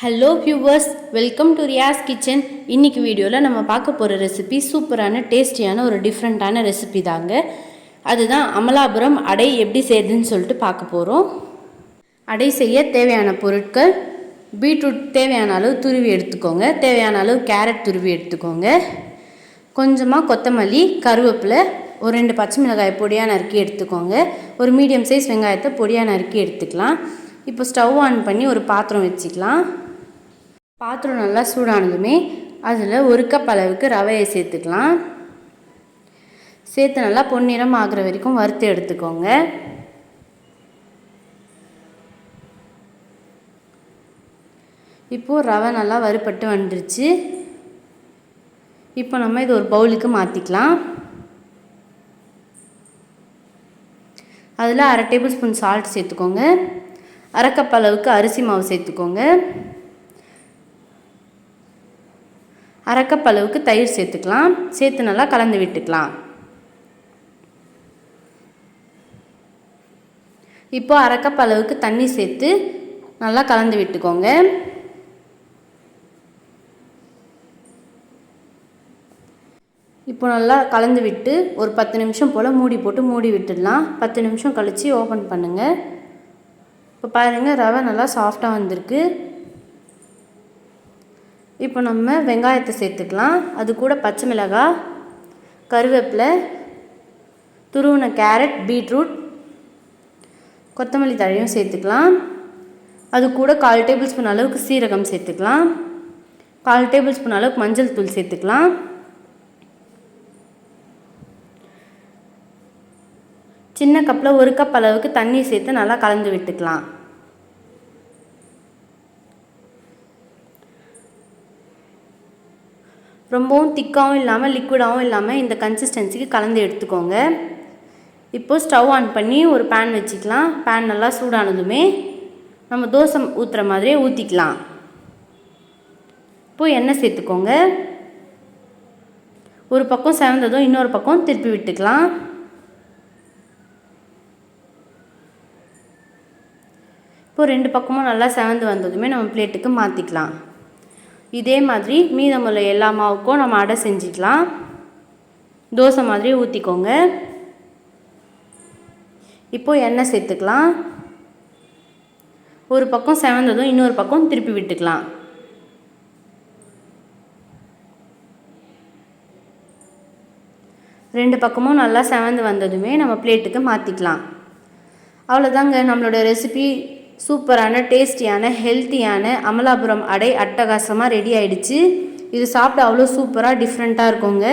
Hello viewers welcome to Riya's kitchen இன்னைக்கு வீடியோவில் நம்ம பார்க்க போகிற ரெசிபி சூப்பரான டேஸ்டியான ஒரு டிஃப்ரெண்ட்டான ரெசிபி தாங்க. அதுதான் அமலாபுரம் அடை எப்படி செய்யுதுன்னு சொல்லிட்டு பார்க்க போகிறோம் அடை செய்ய தேவையான பொருட்கள் பீட்ரூட் தேவையான அளவு துருவி எடுத்துக்கோங்க. தேவையான அளவு கேரட் துருவி எடுத்துக்கோங்க. கொஞ்சமாக கொத்தமல்லி கருவேப்பிலை ஒரு ரெண்டு பச்சை மிளகாய் பொடியாக நறுக்கி எடுத்துக்கோங்க. ஒரு மீடியம் சைஸ் வெங்காயத்தை பொடியாக நறுக்கி எடுத்துக்கலாம். இப்போ ஸ்டவ் ஆன் பண்ணி ஒரு பாத்திரம் வச்சுக்கலாம். பாத்திரம் நல்லா சூடானதுமே அதில் ஒரு கப் அளவுக்கு ரவையை சேர்த்துக்கலாம். சேர்த்து நல்லா பொன்னிறம் ஆகிற வரைக்கும் வறுத்து எடுத்துக்கோங்க. இப்போது ரவை நல்லா வறுபட்டு வந்துருச்சு. இப்போ நம்ம இது ஒரு பவுலுக்கு மாற்றிக்கலாம் அதில் அரை டேபிள் ஸ்பூன் சால்ட் சேர்த்துக்கோங்க. அரை கப் அளவுக்கு அரிசி மாவு சேர்த்துக்கோங்க. அரை அளவுக்கு தயிர் சேர்த்துக்கலாம். சேர்த்து நல்லா கலந்து விட்டுக்கலாம். இப்போ அரை அளவுக்கு தண்ணி சேர்த்து நல்லா கலந்து விட்டுக்கோங்க. இப்போ நல்லா கலந்து விட்டு ஒரு பத்து நிமிஷம் போல் மூடி போட்டு மூடி விட்டுடலாம். பத்து நிமிஷம் கழித்து ஓப்பன் பண்ணுங்கள் இப்போ பாருங்கள் ரவை நல்லா சாஃப்டாக வந்திருக்கு. இப்போ நம்ம வெங்காயத்தை சேர்த்துக்கலாம். அது கூட பச்சை மிளகாய் கருவேப்பிலை துருவின கேரட் பீட்ரூட் கொத்தமல்லி தழையும் சேர்த்துக்கலாம். அது கூட கால் டேபிள் ஸ்பூன் அளவுக்கு சீரகம் சேர்த்துக்கலாம். கால் டேபிள் ஸ்பூன் அளவுக்கு மஞ்சள் தூள் சேர்த்துக்கலாம். சின்ன கப்பில் ஒரு கப் அளவுக்கு தண்ணி சேர்த்து நல்லா கலந்து விட்டுக்கலாம். ரொம்பவும் திக்காகவும் இல்லாமல் லிக்விடாகவும் இல்லாமல் இந்த கன்சிஸ்டன்சிக்கு கலந்து எடுத்துக்கோங்க. இப்போது ஸ்டவ் ஆன் பண்ணி ஒரு பேன் வச்சுக்கலாம். பேன் நல்லா சூடானதுமே நம்ம தோசை ஊற்றுற மாதிரியே ஊற்றிக்கலாம் இப்போது எண்ணெய் சேர்த்துக்கோங்க. ஒரு பக்கம் செவந்ததும் இன்னொரு பக்கம் திருப்பி விட்டுக்கலாம். இப்போது ரெண்டு பக்கமும் நல்லா செவந்து வந்ததுமே நம்ம பிளேட்டுக்கு மாற்றிக்கலாம் இதே மாதிரி மீதமுள்ள எல்லா மாவுக்கும் நம்ம அடை செஞ்சுக்கலாம். தோசை மாதிரி ஊற்றிக்கோங்க இப்போது எண்ணெய் சேர்த்துக்கலாம். ஒரு பக்கம் செவந்ததும் இன்னொரு பக்கம் திருப்பி விட்டுக்கலாம். ரெண்டு பக்கமும் நல்லா செவந்து வந்ததுமே நம்ம பிளேட்டுக்கு மாற்றிக்கலாம் அவ்வளோதாங்க நம்மளோட ரெசிபி. சூப்பரான டேஸ்டியான ஹெல்த்தியான அமலாபுரம் அடை அட்டகாசமாக ரெடி ஆயிடுச்சு. இது சாப்பிட அவ்வளோ சூப்பராக டிஃப்ரெண்ட்டாக இருக்குங்க.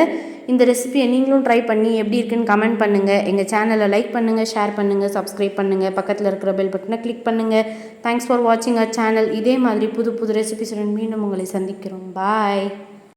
இந்த ரெசிபியை நீங்களும் ட்ரை பண்ணி எப்படி இருக்குன்னு கமெண்ட் பண்ணுங்கள் எங்கள் சேனலை லைக் பண்ணுங்கள் ஷேர் பண்ணுங்கள் சப்ஸ்கிரைப் பண்ணுங்கள் பக்கத்தில் இருக்கிற பெல் பட்டனை கிளிக் பண்ணுங்கள் தேங்க்ஸ் ஃபார் வாட்சிங் அர் சேனல் இதே மாதிரி புது புது ரெசிபிஸுடன் மீண்டும் உங்களை சந்திக்கிறோம். பாய்